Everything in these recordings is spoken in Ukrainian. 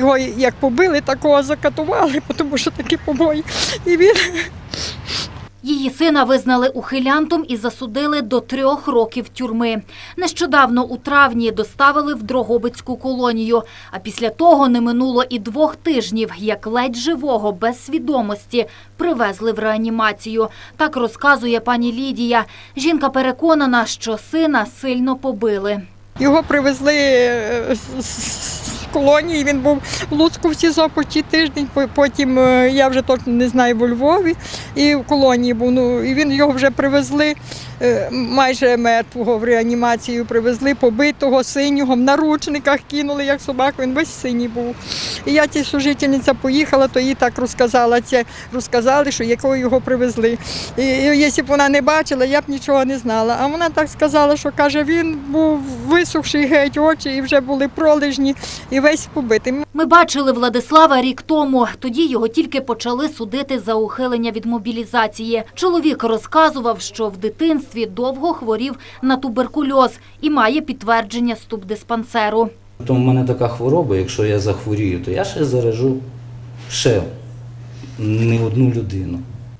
Його як побили, такого закатували, тому що такі побої. І він Її сина визнали ухилянтом і засудили до трьох років тюрми. Нещодавно у травні доставили в Дрогобицьку колонію. А після того не минуло і двох тижнів, як ледь живого, без свідомості, привезли в реанімацію. Так розказує пані Лідія. Жінка переконана, що сина сильно побили. його привезли е, з колонії. Він був в Луцьку в СІЗО почти тиждень. по- Потім е, я вже точно не знаю во Львові і в колонії був. Ну і він його вже привезли майже мертвого в реанімацію. Привезли побитого, синього, в наручниках кинули, як собаку. Він весь синій був. І я ця служительниця поїхала, то їй так розказала це. Розказали, що якого його привезли. І, і якщо б вона не бачила, я б нічого не знала. А вона так сказала, що каже, він був висохший геть очі і вже були пролежні і весь побитий. Ми бачили Владислава рік тому. Тоді його тільки почали судити за ухилення від мобілізації. Чоловік розказував, що в дитинстві довго хворів на туберкульоз і має підтвердження ступ диспансеру. Тому в мене така хвороба, якщо я захворію, то я ще заражу ще не одну людину.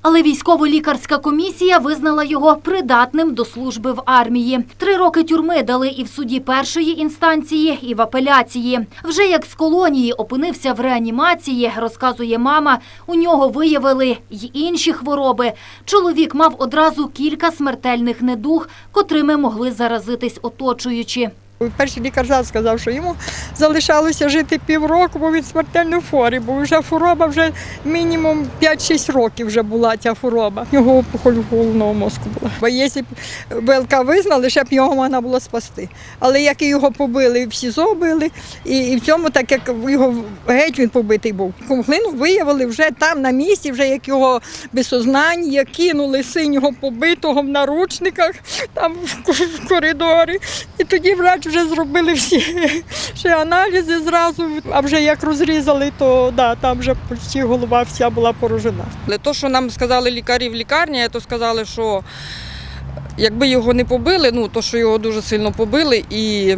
Але військово-лікарська комісія визнала його придатним до служби в армії. Три роки тюрми дали і в суді першої інстанції, і в апеляції. Вже як з колонії опинився в реанімації, розказує мама, у нього виявили й інші хвороби. Чоловік мав одразу кілька смертельних недуг, котрими могли заразитись оточуючі. Перший лікар зараз сказав, що йому залишалося жити півроку, бо він смертельно хворий, бо вже хвороба вже мінімум 5-6 років вже була ця хвороба. Його опухоль головного мозку була. Бо якщо б ВЛК визнали, ще б його можна було спасти. Але як і його побили, і в СІЗО били, і, і в цьому, так як його геть він побитий був. Комглину виявили вже там на місці, вже як його без сознання, кинули синього побитого в наручниках, там в коридорі. І тоді врач вже зробили всі ще аналізи зразу, а вже як розрізали, то да, там вже почти голова вся була поражена. Але то, що нам сказали лікарі в лікарні, то сказали, що якби його не побили, ну то, що його дуже сильно побили, і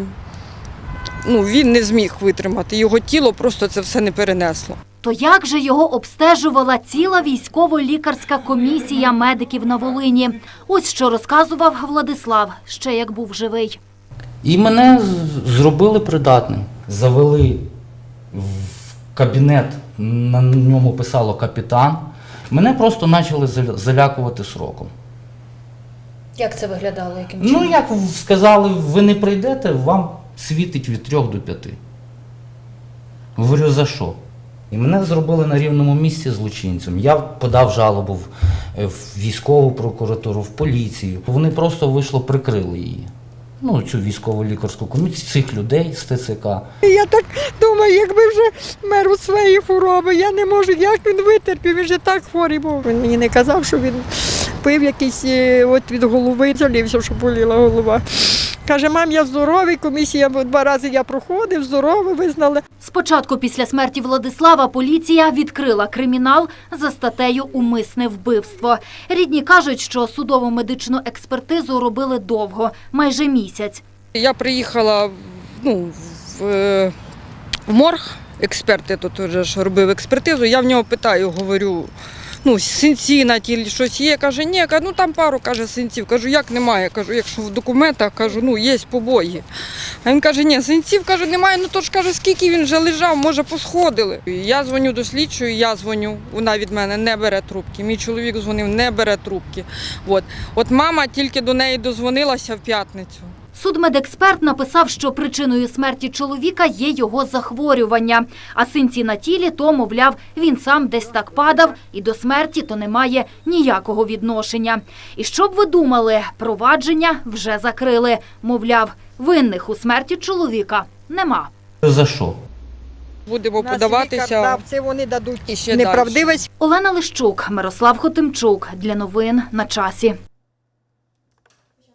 ну, він не зміг витримати. Його тіло просто це все не перенесло. То як же його обстежувала ціла військово-лікарська комісія медиків на Волині? Ось що розказував Владислав, ще як був живий. І мене зробили придатним. Завели в кабінет, на ньому писало капітан. Мене просто почали залякувати сроком. Як це виглядало? Яким чином? Ну, як сказали, ви не прийдете, вам світить від трьох до п'яти. Говорю, за що? І мене зробили на рівному місці злочинцем. Я подав жалобу в військову прокуратуру, в поліцію. Вони просто вийшло, прикрили її. Ну, цю військово лікарську комісію, цих людей з ТЦК. Я так думаю, якби вже мер у своєї хвороби, я не можу, як він витерпів, він вже так хворий був. Він мені не казав, що він пив якийсь е, от від голови, жалівся, що боліла голова. Каже, мам, я здоровий, комісія два рази я проходив, здоровий, визнали. Спочатку після смерті Владислава поліція відкрила кримінал за статтею «Умисне вбивство». Рідні кажуть, що судово медичну експертизу робили довго, майже місяць. Я приїхала в- ну, в, е, в морг, експерти тут вже робив експертизу. Я в нього питаю, говорю, ну, синці на тілі щось є. Каже, ні, ну там пару каже синців. Кажу, як немає? Кажу, якщо в документах кажу, ну є побої. А він каже, ні, синців каже, немає. Ну то ж каже, скільки він вже лежав, може, посходили. Я дзвоню до слідчої, я дзвоню, вона від мене не бере трубки. Мій чоловік дзвонив, не бере трубки. От, От мама тільки до неї дозвонилася в п'ятницю. Судмедексперт написав, що причиною смерті чоловіка є його захворювання. А синці на тілі, то, мовляв, він сам десь так падав і до смерті то не має ніякого відношення. І що б ви думали, провадження вже закрили. Мовляв, винних у смерті чоловіка нема. За що? Будемо подаватися. це вони дадуть І ще неправдивість. Олена Лищук, Мирослав Хотимчук. Для новин на часі.